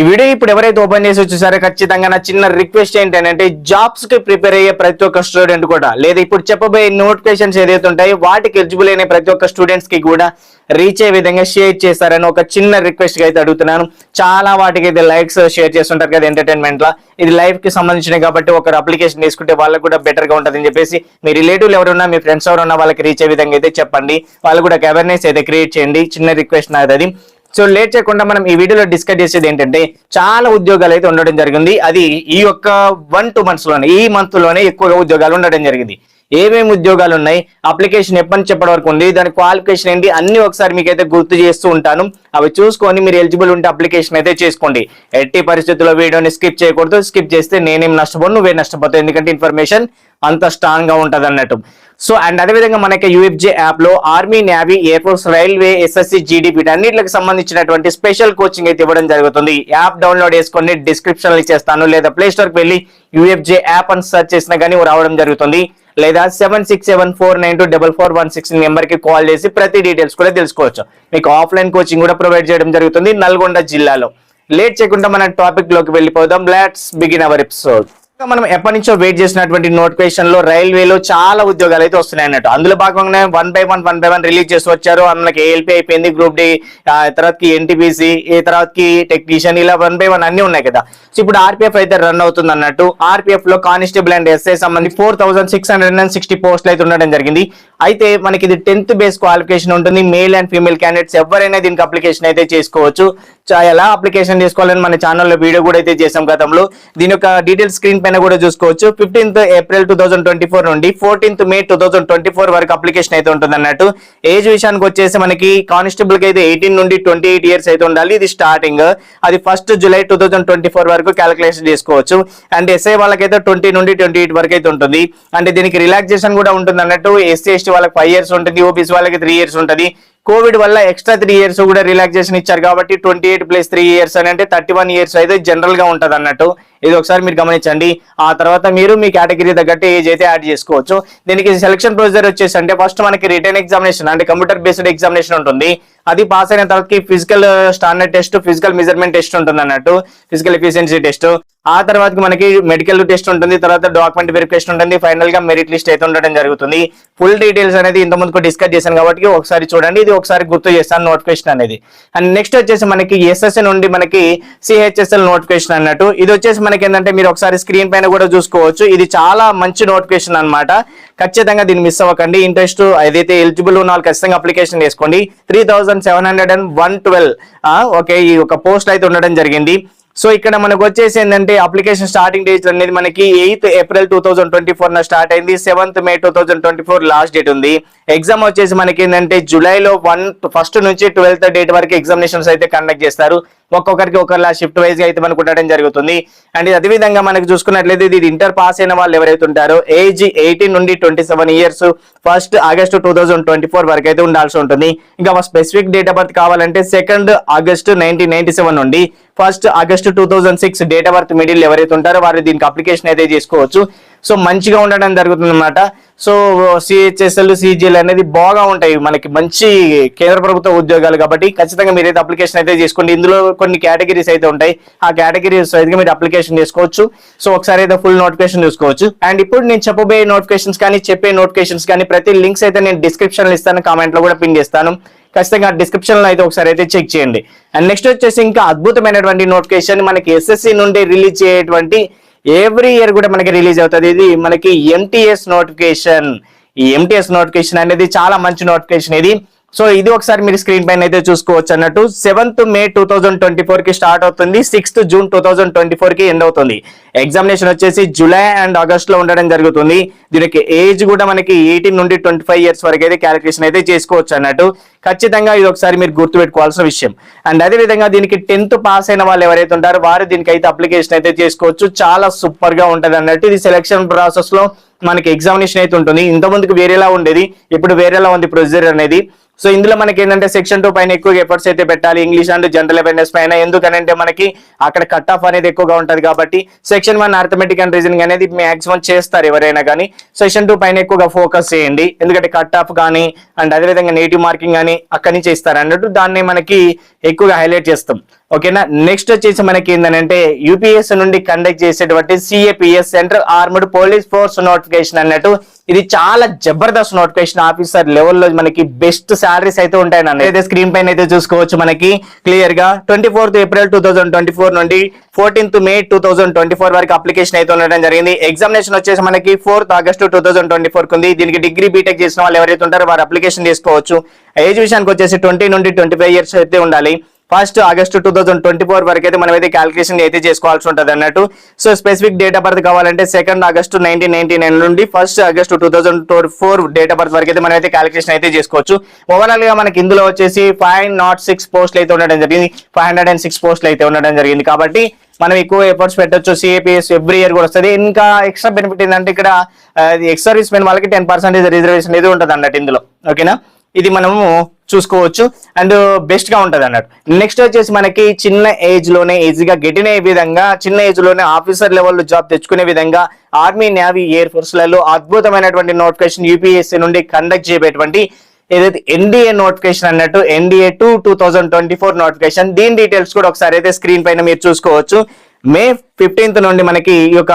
ఈ వీడియో ఇప్పుడు ఎవరైతే ఓపెన్ చేసి వచ్చేసారో ఖచ్చితంగా నా చిన్న రిక్వెస్ట్ ఏంటంటే జాబ్స్కి ప్రిపేర్ అయ్యే ప్రతి ఒక్క స్టూడెంట్ కూడా లేదా ఇప్పుడు చెప్పబోయే నోటిఫికేషన్స్ ఏదైతే ఉంటాయో వాటికి ఎలిజిబుల్ అయిన ప్రతి ఒక్క స్టూడెంట్స్కి కూడా రీచ్ అయ్యే విధంగా షేర్ చేస్తారని ఒక చిన్న రిక్వెస్ట్గా అయితే అడుగుతున్నాను. చాలా వాటికి అయితే లైక్స్ షేర్ చేస్తుంటారు కదా ఎంటర్టైన్మెంట్ లా. ఇది లైఫ్కి సంబంధించినవి కాబట్టి ఒకరు అప్లికేషన్ తీసుకుంటే వాళ్ళకి కూడా బెటర్గా ఉంటుంది అని చెప్పేసి మీ రిలేటివ్లు ఎవరున్నా మీ ఫ్రెండ్స్ ఎవరున్నా వాళ్ళకి రీచ్ అయ్యే విధంగా అయితే చెప్పండి. వాళ్ళు కూడా అవేర్నెస్ అయితే క్రియేట్ చేయండి. చిన్న రిక్వెస్ట్ నాది అది. సో లేట్ చేయకుండా మనం ఈ వీడియోలో డిస్కస్ చేసేది ఏంటంటే చాలా ఉద్యోగాలు అయితే ఉండడం జరిగింది. అది ఈ యొక్క వన్ టూ మంత్స్లోనే ఈ మంత్లోనే ఎక్కువగా ఉద్యోగాలు ఉండడం జరిగింది. ఏమేమి ఉద్యోగాలు ఉన్నాయి? అప్లికేషన్ ఎప్పటి నుంచి ఎప్పటి వరకు ఉంది? దాని క్వాలిఫికేషన్ ఏంటి? అన్ని ఒకసారి మీకైతే గుర్తు చేస్తూ ఉంటాను. అవి చూసుకొని మీరు ఎలిజిబుల్ ఉంటే అప్లికేషన్ అయితే చేసుకోండి. ఎట్టి పరిస్థితుల్లో వీడియోని స్కిప్ చేయకూడదు. స్కిప్ చేస్తే నేనేం నష్టపోను నువ్వే నష్టపోతావు. ఎందుకంటే ఇన్ఫర్మేషన్ అంత స్ట్రాంగ్గా ఉంటది అన్నట్టు సో అండ్ అదేవిధంగా మనకి యూఎఫ్జే యాప్లో army navy air force railway SSC GDP వీటన్నిటికి సంబంధించినటువంటి స్పెషల్ కోచింగ్ అయితే ఇవ్వడం జరుగుతుంది. యాప్ డౌన్లోడ్ చేసుకొని డిస్క్రిప్షన్ ఇచ్చేస్తాను లేదా ప్లే స్టోర్కి వెళ్ళి యూఎఫ్జే యాప్ అని సెర్చ్ చేసినా కానీ రావడం జరుగుతుంది. లేదా seven six seven four nine two double four one six నెంబర్కి కాల్ చేసి ప్రతి డీటెయిల్స్ కూడా తెలుసుకోవచ్చు. మీకు ఆఫ్లైన్ కోచింగ్ కూడా ప్రొవైడ్ చేయడం జరుగుతుంది నల్గొండ జిల్లాలో. లేట్ చేయకుండా మన టాపిక్లోకి వెళ్ళిపోదాం. లెట్స్ బిగిన్ అవర్ ఎపిసోడ్ మనం ఎప్పటి నుంచో వెయిట్ చేసినటువంటి నోటిఫికేషన్లో రైల్వేలో చాలా ఉద్యోగాలు అయితే వస్తున్నాయి అన్నట్టు. అందులో భాగంగానే one by one one by one release చేసి వచ్చారు. మనకి ఏఎల్పీ అయిపోయింది గ్రూప్ డి తర్వాతకి ఎన్టీపీసీ ఈ తర్వాతకి టెక్నీషియన్ ఇలా వన్ బై వన్ అన్ని ఉన్నాయి కదా. సో ఇప్పుడు ఆర్పీఎఫ్ అయితే రన్ అవుతుంది అన్నట్టు. ఆర్పిఎఫ్లో కానిస్టేబుల్ అండ్ ఎస్ఐ సంబంధించి four thousand six hundred and sixty పోస్టులు అయితే ఉండడం జరిగింది. అయితే మనకి ఇది టెన్త్ బేస్ క్వాలిఫికేషన్ ఉంటుంది. మేల్ అండ్ ఫీమేల్ క్యాండిడేట్స్ ఎవరైనా దీనికి అప్లికేషన్ అయితే చేసుకోవచ్చు. చా- ఎలా అప్లికేషన్ చేసుకోవాలని మన ఛానల్లో వీడియో కూడా అయితే చేసాం గతంలో. దీని యొక్క డీటెయిల్స్ స్క్రీన్ పైన కూడా చూసుకోవచ్చు. Fifteenth April two thousand twenty four నుండి fourteenth May two thousand twenty four వరకు అప్లికేషన్ అయితే ఉంటుంది అన్నట్టు ఏజ్ విషయానికి వచ్చేసి మనకి కానిస్టేబుల్కి అయితే ఎయిటీన్ నుండి ట్వంటీ ఎయిట్ ఇయర్స్ అయితే ఉండాలి. ఇది స్టార్టింగ్ అది first July two thousand twenty four వరకు క్యాలిక్యులేషన్ చేసుకోవచ్చు. అండ్ ఎస్ఐ వాళ్ళకైతే ట్వంటీ నుండి ట్వంటీ ఎయిట్ వరకు అయితే ఉంటుంది. అంటే దీనికి రిలాక్సేషన్ కూడా ఉంటుంది అన్నట్టు ఎస్సీ ఎస్టీ వాళ్ళకి ఫైవ్ ఇయర్స్ ఉంటుంది. ఓబీసీ వాళ్ళకి త్రీ ఇయర్స్ ఉంటుంది. కోవిడ్ వల్ల ఎక్స్ట్రా త్రీ ఇయర్స్ కూడా రిలాక్సేషన్ ఇచ్చారు కాబట్టి twenty eight plus three years అని అంటే థర్టీ వన్ ఇయర్స్ అయితే జనరల్గా ఉంటుంది అన్నట్టు. ఇది ఒకసారి మీరు గమనించండి. ఆ తర్వాత మీరు మీ కేటగిరీ తగ్గట్టు ఏజ్ అయితే యాడ్ చేసుకోవచ్చు. దీనికి సెలక్షన్ ప్రొసీజర్ వచ్చేసి అంటే ఫస్ట్ మనకి రిటర్న్ ఎగ్జామినేషన్ అంటే కంప్యూటర్ బేస్డ్ ఎగ్జామినేషన్ ఉంటుంది. అది పాస్ అయిన తర్వాత physical standard test physical measurement test ఉంటుంది అన్నట్టు. ఫిజికల్ ఎఫిషియన్సీ టెస్ట్ ఆ తర్వాత మనకి మెడికల్ టెస్ట్ ఉంటుంది. తర్వాత డాక్యుమెంట్ వెరిఫికేషన్ ఉంటుంది. ఫైనల్గా మెరిట్ లిస్ట్ అయితే ఉండడం జరుగుతుంది. ఫుల్ డీటెయిల్స్ అనేది ఇంత ముందుకు డిస్కస్ చేశాను కాబట్టి ఒకసారి చూడండి. ఇది ఒకసారి గుర్తు చేస్తాను నోటిఫికేషన్ అనేది. అండ్ నెక్స్ట్ వచ్చేసి మనకి ఎస్ఎస్ఎన్ నుండి మనకి సిహెచ్ఎస్ఎల్ నోటిఫికేషన్ అన్నట్టు. ఇది వచ్చేసి మనకి ఏంటంటే మీరు ఒకసారి స్క్రీన్ పైన కూడా చూసుకోవచ్చు. ఇది చాలా మంచి నోటిఫికేషన్ అన్నమాట. ఖచ్చితంగా దీన్ని మిస్ అవ్వకండి. ఇంట్రెస్ట్ ఏదైతే ఎలిజిబుల్ ఉన్న వాళ్ళు ఖచ్చితంగా అప్లికేషన్ చేసుకోండి three thousand seven hundred and one twelve okay ఈ ఒక పోస్ట్ అయితే ఉండడం జరిగింది. సో ఇక్కడ మనకు వచ్చేసి ఏంటంటే అప్లికేషన్ స్టార్టింగ్ డేట్ అనేది మనకి eighth April two thousand twenty four start అయింది. Seventh May two thousand twenty four last date ఉంది. ఎగ్జామ్ వచ్చేసి మనకి ఏంటంటే జూలైలో వన్ ఫస్ట్ నుంచి ట్వెల్త్ డేట్ వరకు ఎగ్జామినేషన్స్ అయితే కండక్ట్ చేస్తారు. ఒక్కొక్కరికి ఒకరిలా షిఫ్ట్ వైజ్గా అయితే మనకు ఉండడం జరుగుతుంది. అండ్ అదేవిధంగా మనకు చూసుకున్నట్లయితే ఇది ఇంటర్ పాస్ అయిన వాళ్ళు ఎవరైతే ఉంటారో ఏజ్ ఎయిటీన్ నుండి twenty seven years first August two thousand twenty four వరకు అయితే ఉండాల్సి ఉంటుంది. ఇంకా స్పెసిఫిక్ డేట్ ఆఫ్ బర్త్ కావాలంటే second August nineteen ninety seven నుండి first August two thousand six date of birth middle ఎవరైతే ఉంటారో వారు దీనికి అప్లికేషన్ అయితే చేసుకోవచ్చు సో మంచిగా ఉండడం జరుగుతుంది అనమాట సో సిహెచ్ఎస్ఎల్ సిజిఎల్ అనేది బాగా ఉంటాయి మనకి మంచి కేంద్ర ప్రభుత్వ ఉద్యోగాలు కాబట్టి ఖచ్చితంగా మీరైతే అప్లికేషన్ అయితే చేసుకోండి. ఇందులో కొన్ని కేటగిరీస్ అయితే ఉంటాయి. ఆ కేటగిరీస్ అయితే మీరు అప్లికేషన్ చేసుకోవచ్చు. సో ఒకసారి అయితే ఫుల్ నోటిఫికేషన్ చూసుకోవచ్చు. అండ్ ఇప్పుడు నేను చెప్పబోయే నోటిఫికేషన్స్ కానీ చెప్పే నోటిఫికేషన్స్ కానీ ప్రతి లింక్స్ అయితే నేను డిస్క్రిప్షన్ ఇస్తాను. కామెంట్లో కూడా పిన్ చేస్తాను. ఖచ్చితంగా డిస్క్రిప్షన్లో అయితే ఒకసారి అయితే చెక్ చేయండి. అండ్ నెక్స్ట్ వచ్చేసి ఇంకా అద్భుతమైనటువంటి నోటిఫికేషన్. మనకి ఎస్ఎస్సి నుండి రిలీజ్ చేయటువంటి ఎవ్రీ ఇయర్ కూడా మనకి రిలీజ్ అవుతుంది. ఇది మనకి ఎంటీఎస్ నోటిఫికేషన్ ఈ ఎంటీఎస్ నోటిఫికేషన్ అనేది చాలా మంచి నోటిఫికేషన్ ఇది సో ఇది ఒకసారి మీరు స్క్రీన్ పైన అయితే చూసుకోవచ్చు అన్నట్టు seventh May two thousand twenty ఫోర్కి స్టార్ట్ అవుతుంది sixth June two thousand twenty ఫోర్కి ఎండ్ అవుతుంది. ఎగ్జామినేషన్ వచ్చేసి జూలై అండ్ ఆగస్ట్లో ఉండడం జరుగుతుంది. దీనికి ఏజ్ కూడా మనకి ఎయిటీన్ నుండి ట్వంటీ ఫైవ్ ఇయర్స్ వరకు అయితే క్యాలిక్యులేషన్ అయితే చేసుకోవచ్చు అన్నట్టు. ఖచ్చితంగా ఇది ఒకసారి మీరు గుర్తుపెట్టుకోవాల్సిన విషయం. అండ్ అదే విధంగా దీనికి టెన్త్ పాస్ అయిన వాళ్ళు ఎవరైతే ఉంటారో వారు దీనికి అయితే అప్లికేషన్ అయితే చేసుకోవచ్చు. చాలా సూపర్గా ఉంటది అన్నట్టు. ఇది సెలక్షన్ ప్రాసెస్లో మనకి ఎగ్జామినేషన్ అయితే ఉంటుంది. ఇంత ముందుకు వేరేలా ఉండేది. ఇప్పుడు వేరేలా ఉంది ప్రొసీజర్ అనేది. సో ఇందులో మనకి ఏంటంటే సెక్షన్ టూ పైన ఎక్కువ ఎఫర్ట్స్ అయితే పెట్టాలి. ఇంగ్లీష్ అండ్ జనరల్ అవేర్నెస్ పైన. ఎందుకనంటే మనకి అక్కడ కట్ ఆఫ్ అనేది ఎక్కువగా ఉంటుంది కాబట్టి section one arithmetic and reasoning అనేది మాక్సిమం చేస్తారు ఎవరైనా కానీ. సెక్షన్ టూ పైన ఎక్కువగా ఫోకస్ చేయండి. ఎందుకంటే కట్ ఆఫ్ కానీ అండ్ అదేవిధంగా నేటివ్ మార్కింగ్ కానీ అక్కడి నుంచి ఇస్తారు. అన్నట్టు దాన్ని మనకి ఎక్కువగా హైలైట్ చేస్తాం. ఓకేనా? నెక్స్ట్ వచ్చేసి మనకి ఏంటంటే యూపీఎస్ నుండి కండక్ట్ చేసేటువంటి CAPF central armed police force notification అన్నట్టు. ఇది చాలా జబర్దస్త్ నోటిఫికేషన్ ఆఫీసర్ లెవెల్లో మనకి బెస్ట్ సాలరీస్ అయితే ఉంటాయి అయితే స్క్రీన్ పైన అయితే చూసుకోవచ్చు మనకి. క్లియర్గా? Twenty fourth April two thousand twenty four నుండి fourteenth May two thousand twenty four వరకు అప్లికేషన్ అయితే ఉండడం జరిగింది. ఎగ్జామినేషన్ వచ్చేసి మనకి fourth August two thousand twenty four ఉంది. దీనికి డిగ్రీ బీటెక్ చేసిన వాళ్ళు ఎవరైతే ఉంటారో వారు అప్లికేషన్ చేసుకోవచ్చు ఏజ్ విషయానికి వచ్చేసి ట్వంటీ నుండి ట్వంటీ ఫైవ్ ఇయర్స్ అయితే ఉండాలి. First August two thousand twenty four వరకు అయితే మనమైతే క్యాలిక్యులేషన్ అయితే చేసుకోవాల్సి ఉంటుంది అన్నట్టు. So specific date of birth కావాలంటే second August nineteen ninety nine నుండి first August two thousand four date of birth వరకు అయితే మనం అయితే క్యాలిక్యులేషన్ అయితే చేసుకోవచ్చు. ఓవరాల్గా మనకి ఇందులో వచ్చేసి ఫైవ్ నాట్ సిక్స్ పోస్టులు అయితే ఉండడం జరిగింది. ఫైవ్ హండ్రెడ్ అండ్ సిక్స్ పోస్టులు అయితే ఉండడం జరిగింది. కాబట్టి మనం ఎక్కువ ఎఫర్ట్స్ పెట్టొచ్చు. సిఏపిఎస్ ఎవ్రీ ఇయర్ కూడా వస్తుంది. ఇంకా ఎక్స్ట్రా బెనిఫిట్ ఏంటంటే ఇక్కడ ఎక్స్ సర్వీస్ మెన్ వాళ్ళకి టెన్ పర్సెంటేజ్ రిజర్వేషన్ అనేది ఉంటుంది అన్నట్టు ఇందులో ఓకేనా ఇది మనము చూసుకోవచ్చు. అండ్ బెస్ట్గా ఉంటది అన్నట్టు. నెక్స్ట్ వచ్చేసి మనకి చిన్న ఏజ్లోనే ఈజీగా గెటిన్ అయ్యే విధంగా చిన్న ఏజ్లోనే ఆఫీసర్ లెవెల్లో జాబ్ తెచ్చుకునే విధంగా ఆర్మీ నేవీ ఎయిర్ ఫోర్స్లలో అద్భుతమైనటువంటి నోటిఫికేషన్ యూపీఎస్సీ నుండి కండక్ట్ చేయబేటువంటి ఏదైతే ఎన్డీఏ నోటిఫికేషన్ అన్నట్టు NDA two two thousand twenty four notification దీని డీటెయిల్స్ కూడా ఒకసారి అయితే స్క్రీన్ పైన మీరు చూసుకోవచ్చు. మే ఫిఫ్టీన్త్ నుండి మనకి ఈ యొక్క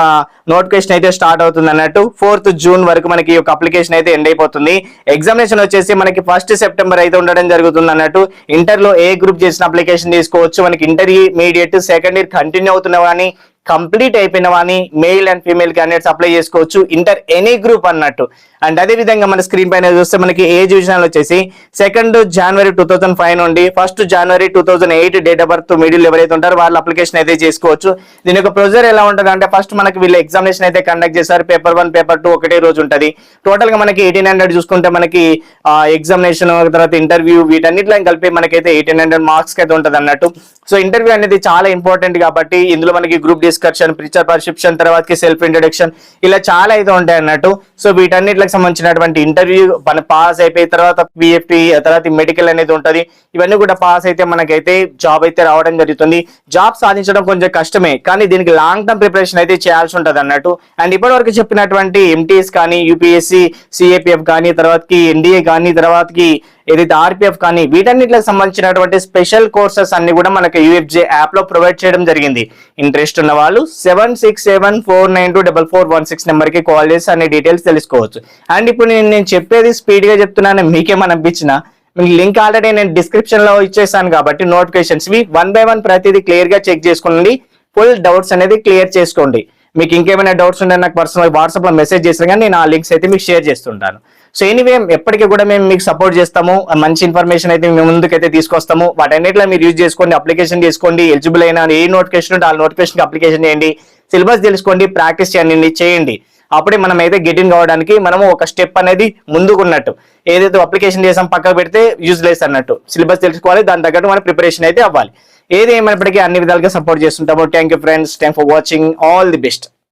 నోటిఫికేషన్ అయితే స్టార్ట్ అవుతుంది అన్నట్టు. ఫోర్త్ జూన్ వరకు మనకి ఈ యొక్క అప్లికేషన్ అయితే ఎండ్ అయిపోతుంది. ఎగ్జామినేషన్ వచ్చేసి మనకి ఫస్ట్ సెప్టెంబర్ అయితే ఉండడం జరుగుతుంది అన్నట్టు. ఇంటర్లో ఏ గ్రూప్ చేసిన అప్లికేషన్ తీసుకోవచ్చు? మనకి ఇంటర్మీడియట్ సెకండ్ ఇయర్ కంటిన్యూ అవుతున్న కానీ కంప్లీట్ అయిపోయిన వాని male and female candidates apply చేసుకోవచ్చు. ఇంటర్ ఎనీ గ్రూప్ అన్నట్టు. అండ్ అదే విధంగా మన స్క్రీన్ పైన చూస్తే మనకి ఏజ్ విషయాలు వచ్చేసి second January two thousand five నుండి first January two thousand eight date of birth middle ఎవరైతే ఉంటారో వాళ్ళు అప్లికేషన్ అయితే చేసుకోవచ్చు. దీని యొక్క ప్రొసీజర్ ఎలా ఉంటుంది అంటే ఫస్ట్ మనకి వీళ్ళు ఎగ్జామినేషన్ అయితే కండక్ట్ చేస్తారు. పేపర్ వన్ పేపర్ టూ ఒకటే రోజు ఉంటుంది. టోటల్గా మనకి ఎయిటీన్ హండ్రెడ్ చూసుకుంటే మనకి ఎగ్జామినేషన్ తర్వాత ఇంటర్వ్యూ వీటన్నిటిలో కలిపి మనకైతే ఎయిటీన్ హండ్రెడ్ మార్క్స్ అయితే ఉంటుంది అన్నట్టు సో ఇంటర్వ్యూ అనేది చాలా ఇంపార్టెంట్ కాబట్టి ఇందులో మనకి గ్రూప్ డిస్కషన్ ప్రిచర్ పర్సెప్షన్ తర్వాతకి సెల్ఫ్ ఇంట్రొడక్షన్ ఇలా చాలా అయితే ఉంటాయి అన్నట్టు. సో వీటన్నిటికి సంబంధించినటువంటి ఇంటర్వ్యూ మన పాస్ అయిపోయిన తర్వాత పిఎఫ్టి తర్వాత మెడికల్ అనేది ఉంటది. ఇవన్నీ కూడా పాస్ అయితే మనకైతే జాబ్ అయితే రావడం జరుగుతుంది. జాబ్ సాధించడం కొంచెం కష్టమే కానీ దీనికి లాంగ్ టర్మ్ ప్రిపరేషన్ అయితే చేయాల్సి ఉంటుంది అన్నట్టు. అండ్ ఇప్పటి వరకు చెప్పినటువంటి ఎంటీఎస్ కానీ యూపీఎస్సి సిఏపిఎఫ్ కానీ తర్వాతకి ఎన్డీఏ కానీ తర్వాతకి ఏదైతే ఆర్పిఎఫ్ కానీ వీటన్నిటికి సంబంధించినటువంటి స్పెషల్ కోర్సెస్ అన్ని కూడా మనకి యూఎఫ్జే యాప్లో ప్రొవైడ్ చేయడం జరిగింది. ఇంట్రెస్ట్ ఉన్న వాళ్ళు seven six seven four nine two double four one six నెంబర్కి కాల్ చేసి అన్ని డీటెయిల్స్ తెలుసుకోవచ్చు. అండ్ ఇప్పుడు నేను నేను చెప్పేది స్పీడ్గా చెప్తున్నాను మీకేమని అనిపించినా మీకు లింక్ ఆల్రెడీ నేను డిస్క్రిప్షన్లో ఇచ్చేసాను కాబట్టి నోటిఫికేషన్స్ వి వన్ బై వన్ ప్రతిదీ క్లియర్గా చెక్ చేసుకోండి. ఫుల్ డౌట్స్ అనేది క్లియర్ చేసుకోండి. మీకు ఇంకేమైనా డౌట్స్ ఉంటే నాకు పర్సనల్ వాట్సాప్లో మెసేజ్ చేసిన కానీ నేను ఆ లింక్స్ అయితే మీకు షేర్ చేస్తుంటాను. సో ఎనీవే ఎప్పటికీ కూడా మేము మీకు సపోర్ట్ చేస్తాము. మంచి ఇన్ఫర్మేషన్ అయితే మేము ముందుకైతే తీసుకొస్తాము. వాటన్నిటిలో మీరు యూజ్ చేసుకోండి అప్లికేషన్ చేసుకోండి ఎలిజిబుల్ అయిన ఏ నోటిఫికేషన్ ఉంటే ఆ నోటిఫికేషన్ అప్లికేషన్ చేయండి. సిలబస్ తెలుసుకోండి ప్రాక్టీస్ చేయండి చేయండి. అప్పుడే మనం అయితే ఇన్ కావడానికి మనము ఒక స్టెప్ అనేది ముందుకున్నట్టు. ఏదైతే అప్లికేషన్ చేసాం పక్కకు పెడితే యూజ్లెస్ అన్నట్టు. సిలబస్ తెలుసుకోవాలి దాని తగ్గట్టు మన ప్రిపరేషన్ అయితే అవ్వాలి. ఏది ఏమైనప్పటికీ అన్ని విధాలుగా సపోర్ట్ చేస్తుంటాము. Thank you friends thank for watching all the best